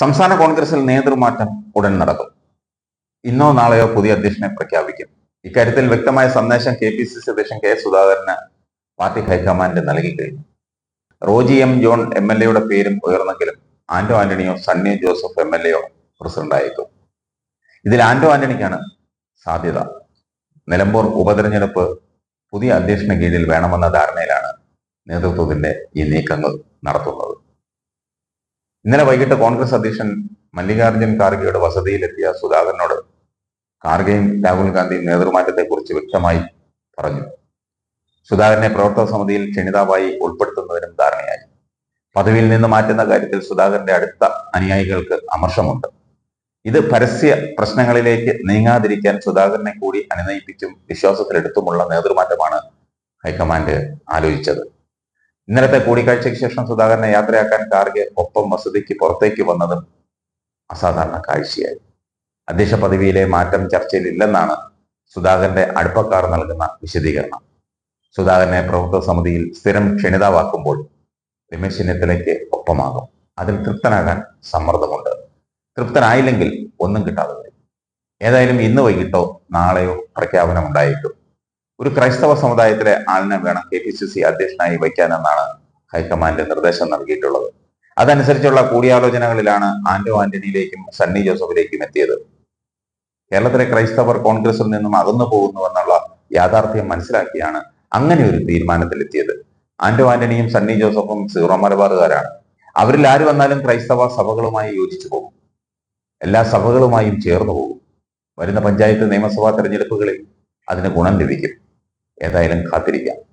സംസ്ഥാന കോൺഗ്രസിൽ നേതൃമാറ്റം ഉടൻ നടക്കും. ഇന്നോ നാളെയോ പുതിയ അധ്യക്ഷനെ പ്രഖ്യാപിക്കും. ഇക്കാര്യത്തിൽ വ്യക്തമായ സന്ദേശം കെ പി സി സി അധ്യക്ഷൻ കെ സുധാകരന് പാർട്ടി ഹൈക്കമാൻഡ് നൽകി കഴിഞ്ഞു. Roji M John M L എയുടെ പേരും ഉയർന്നെങ്കിലും ആന്റോ ആന്റണിയോ സണ്ണി ജോസഫ് എം എൽ എയോ പ്രസിഡന്റായേക്കും ഇതിൽ ആന്റോ ആന്റണിക്കാണ് സാധ്യത. നിലമ്പൂർ ഉപതെരഞ്ഞെടുപ്പ് പുതിയ അധ്യക്ഷന് കീഴിൽ വേണമെന്ന ധാരണയിലാണ് നേതൃത്വത്തിന്റെ ഈ നീക്കങ്ങൾ നടത്തുന്നത്. ഇന്നലെ വൈകിട്ട് കോൺഗ്രസ് അധ്യക്ഷൻ മല്ലികാർജുൻ ഖാർഗെയുടെ വസതിയിലെത്തിയ സുധാകരനോട് ഖാർഗെയും രാഹുൽ ഗാന്ധിയും നേതൃമാറ്റത്തെക്കുറിച്ച് വ്യക്തമായി പറഞ്ഞു. സുധാകരനെ പ്രവർത്തക സമിതിയിൽ ക്ഷണിതാവായി ഉൾപ്പെടുത്തുന്നതിനും ധാരണയായി. പദവിയിൽ നിന്ന് മാറ്റുന്ന കാര്യത്തിൽ സുധാകരന്റെ അടുത്ത അനുയായികൾക്ക് അമർഷമുണ്ട്. ഇത് പരസ്യ പ്രശ്നങ്ങളിലേക്ക് നീങ്ങാതിരിക്കാൻ സുധാകരനെ കൂടി അനുനയിപ്പിച്ചും വിശ്വാസത്തിലെടുത്തുമുള്ള നേതൃമാറ്റമാണ് ഹൈക്കമാൻഡ് ആലോചിച്ചത്. ഇന്നലത്തെ കൂടിക്കാഴ്ചയ്ക്ക് ശേഷം സുധാകരനെ യാത്രയാക്കാൻ കാർഗെ ഒപ്പം വസതിക്ക് പുറത്തേക്ക് വന്നതും അസാധാരണ കാഴ്ചയായി. അധ്യക്ഷ പദവിയിലെ മാറ്റം ചർച്ചയിലില്ലെന്നാണ് സുധാകരന്റെ അടുപ്പക്കാർ നൽകുന്ന വിശദീകരണം. സുധാകരനെ പ്രവർത്തക സമിതിയിൽ സ്ഥിരം ക്ഷണിതാവാക്കുമ്പോൾ രമേശ് ചെന്നിത്തലയ്ക്ക് ഒപ്പമാകും. അതിൽ തൃപ്തനാകാൻ സമ്മർദ്ദമുണ്ട്. തൃപ്തനായില്ലെങ്കിൽ ഒന്നും കിട്ടാതെ വരും. ഏതായാലും ഇന്ന് വൈകിട്ടോ നാളെയോ പ്രഖ്യാപനം ഉണ്ടായേക്കും ഒരു ക്രൈസ്തവ സമുദായത്തിലെ ആളിനെ വേണം കെ പി സി സി അധ്യക്ഷനായി വയ്ക്കാനെന്നാണ് ഹൈക്കമാൻഡ് നിർദ്ദേശം നൽകിയിട്ടുള്ളത്. അതനുസരിച്ചുള്ള കൂടിയാലോചനകളിലാണ് ആന്റോ ആന്റണിയിലേക്കും സണ്ണി ജോസഫിലേക്കും എത്തിയത്. കേരളത്തിലെ ക്രൈസ്തവർ കോൺഗ്രസിൽ നിന്നും അകന്നു പോകുന്നുവെന്നുള്ള യാഥാർത്ഥ്യം മനസ്സിലാക്കിയാണ് അങ്ങനെ ഒരു തീരുമാനത്തിലെത്തിയത്. ആന്റോ ആന്റണിയും സണ്ണി ജോസഫും സീറോ മലബാറുകാരാണ്. അവരിൽ ആര് വന്നാലും ക്രൈസ്തവ സഭകളുമായി യോജിച്ചു പോകും. എല്ലാ സഭകളുമായും ചേർന്നു പോകും. വരുന്ന പഞ്ചായത്ത് നിയമസഭാ തെരഞ്ഞെടുപ്പുകളിൽ അതിന് ഗുണം ലഭിക്കും. ഏതായാലും കാത്തിരിക്കാം.